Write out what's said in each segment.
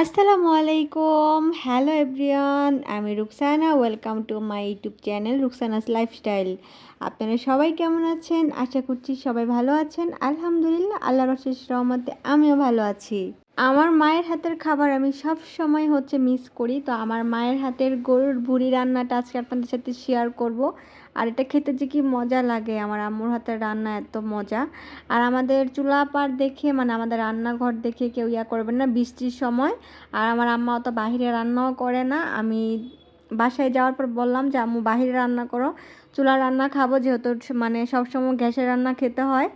আসসালামু আলাইকুম। Hello everyone আমি Ruksana. Welcome to my YouTube channel Ruksana's lifestyle আপনারা সবাই কেমন আছেন? আশা করছি সবাই ভালো আছেন। আলহামদুলিল্লাহ, আল্লাহর অশেষ রহমতে আমিও ভালো আছি। আমার মায়ের হাতের খাবার আমি সব সময় হচ্ছে মিস করি। তো আমার মায়ের হাতের গরুর ভুড়ি রান্নাটা আজকে আপনাদের সাথে শেয়ার করব। আর এটা খেতে যে কি মজা লাগে, আমার আম্মুর হাতের রান্না এত মজা। আর আমাদের চুলা পার দেখে মানে আমাদের রান্নাঘর দেখে কেউ ইয়া করবেন না বৃষ্টির সময়। আর আমার আম্মা অত বাহিরে রান্নাও করে না, আমি বাসায় যাওয়ার পর বললাম যে, আম্মু, বাহিরে রান্না করো। চুলা রান্না খাব যেহেতু মানে সবসময় গ্যাসের রান্না খেতে হয়।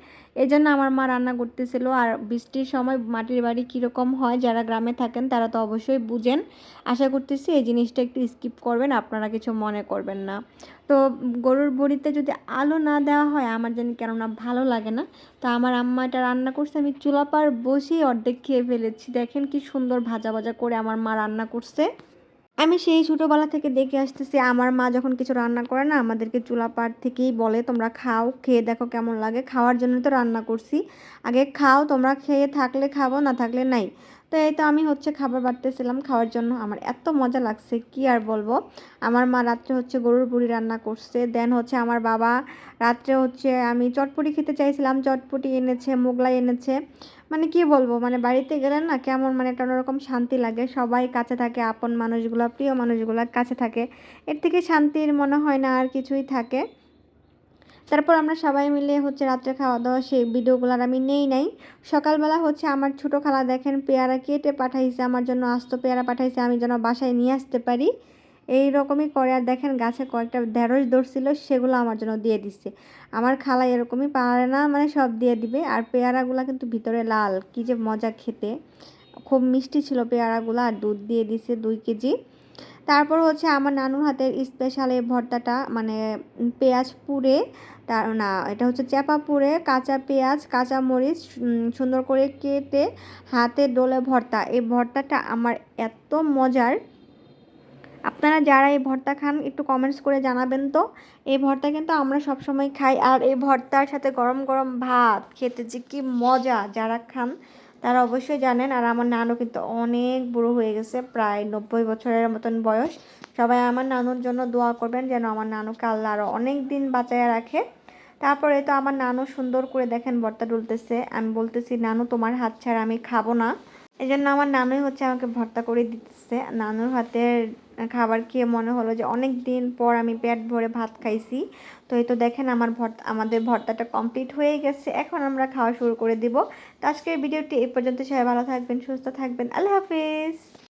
এই জন্য আমার মা রান্না করতেছিল। আর বৃষ্টির সময় মাটির বাড়ি কীরকম হয়, যারা গ্রামে থাকেন তারা তো অবশ্যই বুঝেন। আশা করতেছি এই জিনিসটা একটু স্কিপ করবেন, আপনারা কিছু মনে করবেন না। তো গরুর বড়িতে যদি আলু না দেওয়া হয়, আমার জানি কেননা ভালো লাগে না। তো আমার আম্মা এটা রান্না করছে। আমি চুলাপার বসেই অর্ধেক খেয়ে ফেলেছি। দেখেন কি সুন্দর ভাজা ভাজা করে আমার মা রান্না করছে। আমি সেই ছোটোবেলা থেকে দেখে আসতেছি, আমার মা যখন কিছু রান্না করে না, আমাদেরকে চুলা পাড় থেকেই বলে, তোমরা খাও, খেয়ে দেখো কেমন লাগে। খাওয়ার জন্য তো রান্না করছি। আগে খাও, তোমরা খেয়ে থাকলে খাব, না থাকলে নাই। তো এই তো আমি হচ্ছে খাবার বাড়তেছিলাম, খাওয়ার জন্য আমার এত মজা লাগছে, কি আর বলব? আমার মা রাত্রে হচ্ছে গরুর বুড়ি রান্না করছে দেন হচ্ছে আমার বাবা রাত্রে হচ্ছে আমি চটপটি খেতে চাইছিলাম, চটপটি এনেছে, মোগলাই এনেছে। মানে কি বলব মানে বাড়িতে গেলে না কেমন মানে একটা অন্যরকম শান্তি লাগে, সবাই কাছে থাকে, আপন মানুষগুলো, প্রিয় মানুষগুলো কাছে থাকে। এর থেকে শান্তির মনে হয় না আর কিছুই থাকে। তারপর আমরা সবাই মিলে হচ্ছে রাত্রে খাওয়া দাওয়া সেই ভিডিওগুলো আমি নেই নাই। সকালবেলা হচ্ছে আমার ছোটো খালা দেখেন পেয়ারা কেটে পাঠাইছে, আমার জন্য আস্ত পেয়ারা পাঠাইছে, আমি যেন বাসায় নিয়ে আসতে পারি। এই রকমই করে আর দেখেন গাছে কয়েকটা ঢেঁড়স ধরছিল, সেগুলো আমার জন্য দিয়ে দিচ্ছে। আমার খালা এরকমই পারে না মানে সব দিয়ে দিবে। আর পেয়ারাগুলো কিন্তু ভিতরে লাল, কী যে মজা খেতে। খুব মিষ্টি ছিল পেয়ারাগুলো, আর দুধ দিয়ে দিছে দুই কেজি। তারপর হচ্ছে আমার নানুর হাতের স্পেশাল এই ভর্তাটা মানে পেঁয়াজ পুড়ে, তার না, এটা হচ্ছে চাপা পুড়ে, কাঁচা পেঁয়াজ, কাঁচা মরিচ সুন্দর করে কেটে হাতে ডোলে ভর্তা। এই ভর্তাটা আমার এত মজার। আপনারা যারা এই ভর্তা খান, একটু কমেন্টস করে জানাবেন তো। এই ভর্তা কিন্তু আমরা সবসময় খাই। আর এই ভর্তার সাথে গরম গরম ভাত খেতে যে কি মজা, যারা খান। তারা অবশ্যই জানেন। আর আমার নানু কিন্তু অনেক বুড়ো হয়ে গেছে, প্রায় নব্বই বছরের মতন বয়স। সবাই আমার নানুর জন্য দোয়া করবেন যেন আমার নানু আল্লাহ আরও অনেক দিন বাঁচাইয়া রাখে। তারপরে তো আমার নানু সুন্দর করে দেখেন বর্তা ডুলতেছে আমি বলতেছি, নানু, তোমার হাত ছাড়া আমি খাব না। এই জন্য আমার নানুই হচ্ছে আমাকে ভর্তা করে দিতেছে। নানুর হাতের খাবার খেয়ে মনে হলো যে অনেক দিন পর আমি পেট ভরে ভাত খাইছি। তো এই তো দেখেন আমার ভর্তা, আমাদের ভর্তাটা কমপ্লিট হয়ে গেছে। এখন আমরা খাওয়া শুরু করে দিব। তো আজকের ভিডিওটি এই পর্যন্ত। সবাই ভালো থাকবেন, সুস্থ থাকবেন। আল্লাহ হাফিজ।